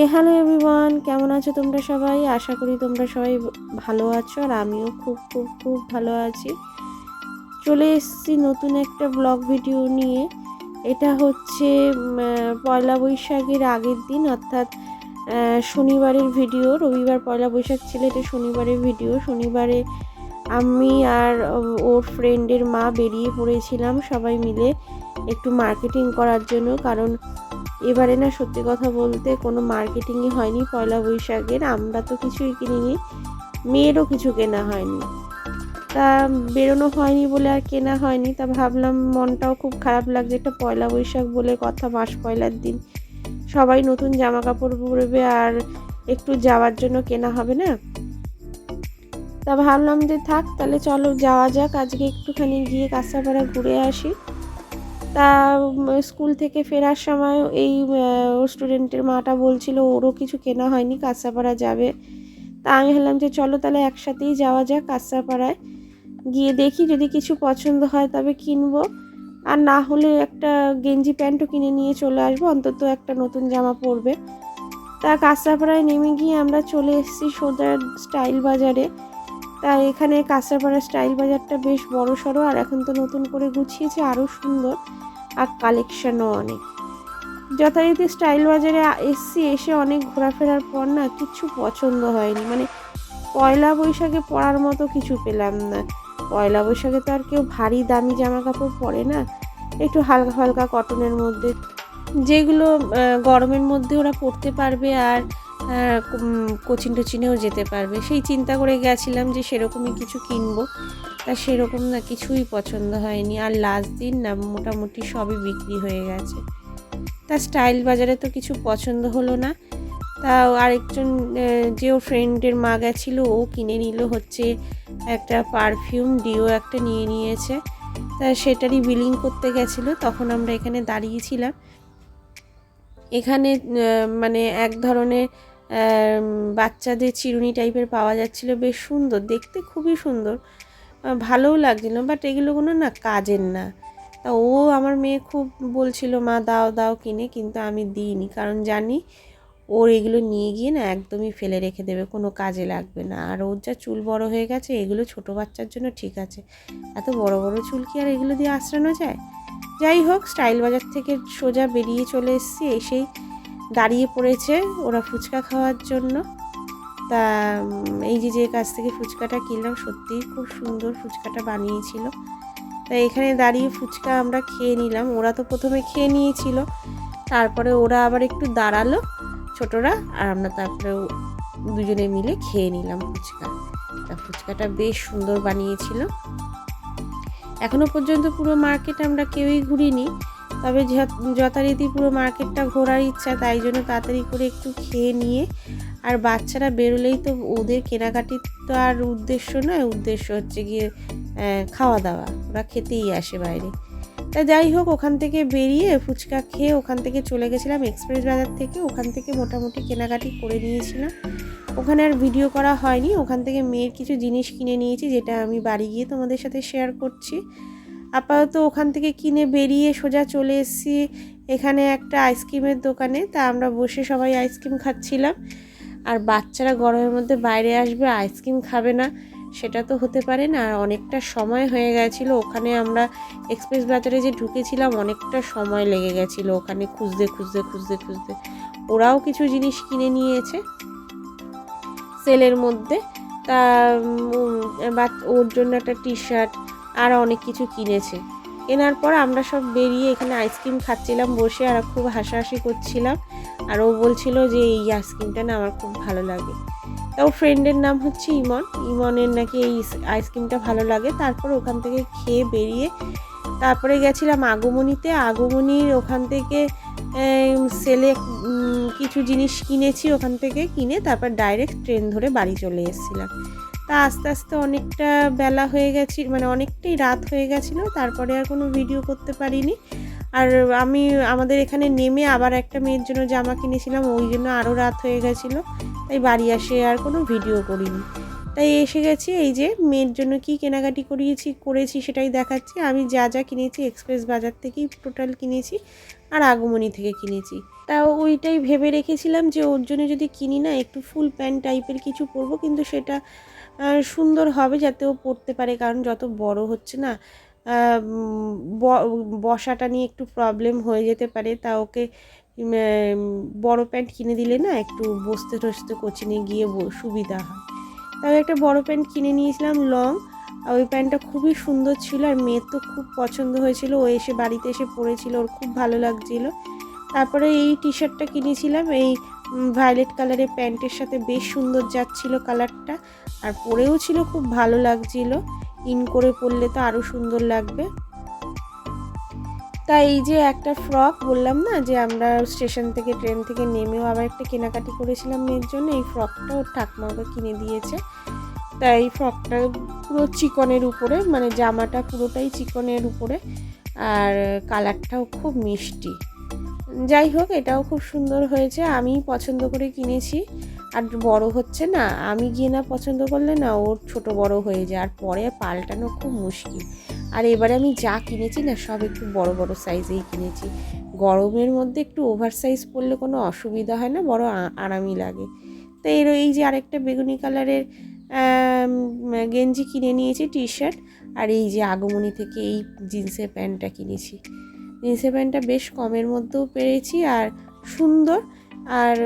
এ hello everyone, কেমন আছো তোমরা সবাই? আশা করি তোমরা সবাই ভালো আছো আর আমিও খুব খুব খুব ভালো আছি। চলে এসেছি নতুন একটা ব্লগ ভিডিও নিয়ে। এটা হচ্ছে পয়লা বৈশাখের আগের দিন, অর্থাৎ শনিবারের ভিডিও। রবিবার পয়লা বৈশাখ ছিল, এটা শনিবারের ভিডিও। শনিবারে আমি আর ওর ফ্রেন্ডের মা বেরিয়ে পড়েছিলাম সবাই মিলে একটু মার্কেটিং করার জন্য। কারণ এবারে না সত্যি কথা বলতে কোনো মার্কেটিংই হয়নি। পয়লা বৈশাখের আমরা তো কিছুই কিনিনি, মেয়েরও কিছু কেনা হয়নি। তা বেরোনো হয়নি বলে আর কেনা হয়নি। তা ভাবলাম মনটাও খুব খারাপ লাগছে একটা পয়লা বৈশাখ বলে কথা, মাস পয়লার দিন। সবাই নতুন জামা কাপড় পরবে আর একটু যাওয়ার জন্য কেনা হবে না? তা ভাবলাম যে থাক, তাহলে চলো যাওয়া যাক। আজকে একটুখানি গিয়ে কাঁচাপাড়া ঘুরে আসি। তা স্কুল থেকে ফেরার সময় এই স্টুডেন্টের মাটা বলছিল, ওরও কিছু কেনা হয়নি কাঁচাপাড়া যাবে। তা আমি ভাবলাম যে, চলো তাহলে একসাথেই যাওয়া যাক কাঁচাপাড়ায় গিয়ে দেখি যদি কিছু পছন্দ হয় তবে কিনবো। আর না হলে একটা গেঞ্জি প্যান্টও কিনে নিয়ে চলে আসব, অন্তত একটা নতুন জামা পরবে। তা কাঁচাপাড়ায় নেমে গিয়ে আমরা চলে এসেছি সোজা স্টাইল বাজারে। তা এখানে কাঁচাপাড়া স্টাইল বাজারটা বেশ বড় সড়ো আর এখন তো নতুন করে গুছিয়েছে আরও সুন্দর আর কালেকশানও অনেক। যথারীতি স্টাইল বাজারে এসছি, এসে অনেক ঘোরাফেরার পর না কিছু পছন্দ হয়নি। মানে পয়লা বৈশাখে পরার মতো কিছু পেলাম না। পয়লা বৈশাখে তো আর কেউ ভারী দামি জামা কাপড় পরে না, একটু হালকা হালকা কটনের মধ্যে। যেগুলো গরমের মধ্যে ওরা পরতে পারবে আর কোচিন টোচিনেও যেতে পারবে। সেই চিন্তা করে গেছিলাম যে সেরকমই কিছু কিনবো। তা সেরকম না, কিছুই পছন্দ হয়নি। আর লাস্ট দিন না, মোটামুটি সবই বিক্রি হয়ে গেছে। তা স্টাইল বাজারে তো কিছু পছন্দ হলো না। তা আরেকজন যে ও ফ্রেন্ডের মা গেছিল, ও কিনে নিল হচ্ছে একটা পারফিউম ডিও একটা নিয়ে নিয়েছে। তা সেটারই বিলিং করতে গেছিল, তখন আমরা এখানে দাঁড়িয়েছিলাম। এখানে মানে এক ধরনের বাচ্চাদের চিরুনি টাইপের পাওয়া যাচ্ছিল। বেশ সুন্দর, দেখতে খুবই সুন্দর। ভালোও লাগছিল বাট এগুলো কোনো না কাজের না। তা ও আমার মেয়ে খুব বলছিল, মা, দাও দাও কিনে, কিন্তু আমি দিইনি। কারণ জানি ওর এগুলো নিয়ে গিয়ে না একদমই ফেলে রেখে দেবে, কোনো কাজে লাগবে না। আর ওর যা চুল বড় হয়ে গেছে, এগুলো ছোট বাচ্চার জন্য ঠিক আছে। এত বড় বড় চুল কি আর এগুলো দিয়ে আশ্রানো যায়? যাই হোক, স্টাইল বাজার থেকে সোজা বেরিয়ে চলে এসেছি, এসেই দাঁড়িয়ে পড়েছে ওরা ফুচকা খাওয়ার জন্য। তা এই যে যে কাছ থেকে ফুচকাটা কিনলাম, সত্যিই খুব সুন্দর ফুচকাটা বানিয়েছিল। তা, এখানে দাঁড়িয়ে ফুচকা আমরা খেয়ে নিলাম। ওরা তো প্রথমে খেয়ে নিয়েছিল। তারপরে ওরা আবার একটু দাঁড়াল ছোটরা, আর আমরা তারপরে দুজনে মিলে খেয়ে নিলাম ফুচকা। তা, ফুচকাটা বেশ সুন্দর বানিয়েছিল। এখনও পর্যন্ত পুরো মার্কেট আমরা কেউই ঘুরিনি। তবে যথারীতি পুরো মার্কেটটা ঘোরার ইচ্ছা, তাই জন্য তাড়াতাড়ি করে একটু খেয়ে নিয়ে। আর বাচ্চারা বেরোলেই তো ওদের কেনাকাটির তো আর উদ্দেশ্য নয়, উদ্দেশ্য হচ্ছে গিয়ে খাওয়া দাওয়া ওরা খেতেই আসে বাইরে। তা যাই হোক, ওখান থেকে বেরিয়ে ফুচকা খেয়ে ওখান থেকে চলে গেছিলাম এক্সপ্রেস বাজার থেকে। ওখান থেকে মোটামুটি কেনাকাটি করে নিয়েছিলাম। ওখানে আর ভিডিও করা হয়নি। ওখান থেকে মেয়ের কিছু জিনিস কিনে নিয়েছি, যেটা আমি বাড়ি গিয়ে তোমাদের সাথে শেয়ার করছি। আপাতত ওখান থেকে কিনে বেরিয়ে সোজা চলে এসেছি এখানে একটা আইসক্রিমের দোকানে। তা আমরা বসে সবাই আইসক্রিম খাচ্ছিলাম। আর বাচ্চারা গরমের মধ্যে বাইরে আসবে, আইসক্রিম খাবে না। সেটা তো হতে পারে না। আর অনেকটা সময় হয়ে গেছিল। ওখানে আমরা এক্সপ্রেস বাজারে যে ঢুকেছিলাম, অনেকটা সময় লেগে গেছিল ওখানে খুঁজতে খুঁজতে খুঁজতে খুঁজতে। ওরাও কিছু জিনিস কিনে নিয়েছে সেলের মধ্যে। তা ওর জন্য একটা টি শার্ট আর অনেক কিছু কিনেছে। কেনার পর আমরা সব বেরিয়ে এখানে আইসক্রিম খাচ্ছিলাম, বসে আর খুব হাসাহাসি করছিলাম। আর ও বলছিল যে, এই আইসক্রিমটা না আমার খুব ভালো লাগে। তা ওর ফ্রেন্ডের নাম হচ্ছে ইমন। ইমনের নাকি এই আইসক্রিমটা ভালো লাগে। তারপর ওখান থেকে খেয়ে বেরিয়ে তারপরে গেছিলাম আগমনীতে। আগমনীর ওখান থেকে সেলে কিছু জিনিস কিনেছি ওখান থেকে কিনে তারপর ডাইরেক্ট ট্রেন ধরে বাড়ি চলে এসেছিলাম। তা আস্তে আস্তে অনেকটা বেলা হয়ে গেছি মানে অনেকটাই রাত হয়ে গেছিল, তারপরে আর কোনো ভিডিও করতে পারিনি। আর আমি, আমাদের এখানে নেমে আবার একটা মেয়ের জন্য জামা কিনেছিলাম, ওই জন্য আরও রাত হয়ে গেছিল, তাই বাড়ি আসে আর কোনো ভিডিও করিনি। তাই এসে গেছি, এই যে মেয়ের জন্য কি কেনাকাটি করিয়েছি, করেছি সেটাই দেখাচ্ছি। আমি যা যা কিনেছি এক্সপ্রেস বাজার থেকেই টোটাল কিনেছি, আর আগমনী থেকে কিনেছি। তাও ওইটাই ভেবে রেখেছিলাম যে ওর জন্য যদি কিনি না, একটু ফুল প্যান্ট টাইপের কিছু পরবো, কিন্তু সেটা সুন্দর হবে যাতে ও পরতে পারে, কারণ যত বড় হচ্ছে না বসাটা নিয়ে একটু প্রবলেম হয়ে যেতে পারে, তা ওকে বড় প্যান্ট কিনে দিলে না একটু বসতে টসতে কোচিনে গিয়ে সুবিধা হয়। তাও একটা বড় প্যান্ট কিনে নিয়েছিলাম লং আর ওই প্যান্টটা খুবই সুন্দর ছিল, আর মেয়ের তো খুব পছন্দ হয়েছিল, ও এসে বাড়িতে এসে পরেছিল, ওর খুব ভালো লাগছিল। তারপরে এই টি শার্টটা কিনেছিলাম, এই ভায়োলেট কালারের প্যান্টের সাথে বেশ সুন্দর যাচ্ছিল কালারটা আর পরেও ছিল, খুব ভালো লাগছিল। ইন করে পরলে তো আরও সুন্দর লাগবে। তাই এই যে একটা ফ্রক বললাম না, যে আমরা স্টেশন থেকে ট্রেন থেকে নেমেও আবার একটা কেনাকাটি করেছিলাম মেয়ের জন্য, এই ফ্রকটা ওর ঠাকমা ওকে কিনে দিয়েছে। তাই এই ফ্রকটা পুরো চিকনের উপরে মানে জামাটা পুরোটাই চিকনের উপরে। আর কালারটাও খুব মিষ্টি। যাই হোক, এটাও খুব সুন্দর হয়েছে। আমি পছন্দ করে কিনেছি। আর বড় হচ্ছে না, আমি গিয়ে না পছন্দ করলে না ওর ছোট বড় হয়ে যায়। আর পরে পাল্টানো খুব মুশকিল। আর এবারে আমি যা কিনেছি না, সব একটু বড় বড় সাইজেই কিনেছি। গরমের মধ্যে একটু ওভার সাইজ পরলে কোনো অসুবিধা হয় না বড় আরামই লাগে। তো এর এই যে আরেকটা বেগুনি কালারের গেঞ্জি কিনে নিয়েছি টি শার্ট আর এই যে আগমনী থেকে এই জিন্সের প্যান্টটা কিনেছি। জিন্সের প্যান্টটা বেশ কমের মধ্যেও পেরেছি আর সুন্দর। আর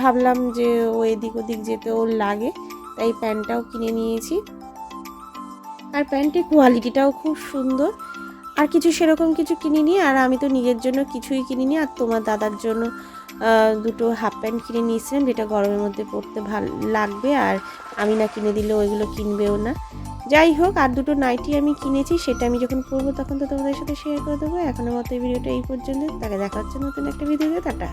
ভাবলাম যে ও এদিক ওদিক যেতে ওর লাগে, তাই প্যান্টটাও কিনে নিয়েছি। আর প্যান্টের কোয়ালিটিটাও খুব সুন্দর। আর কিছু সেরকম কিছু কিনিনি, আর আমি তো নিজের জন্য কিছুই কিনিনি, আর তোমার দাদার জন্য দুটো হাফ প্যান্ট কিনে নিয়েছিলাম, যেটা গরমের মধ্যে পরতে ভালো, লাগবে, আর আমি না কিনে দিলে ওইগুলো কিনবেও না। যাই হোক, আর দুটো নাইটি আমি কিনেছি, সেটা আমি যখন পরবো তখন তো তোমাদের সাথে শেয়ার করে দেবো। এখনের মতো এই ভিডিওটা এই পর্যন্ত তাকে দেখা হচ্ছে নতুন একটা ভিডিওতে টাটা।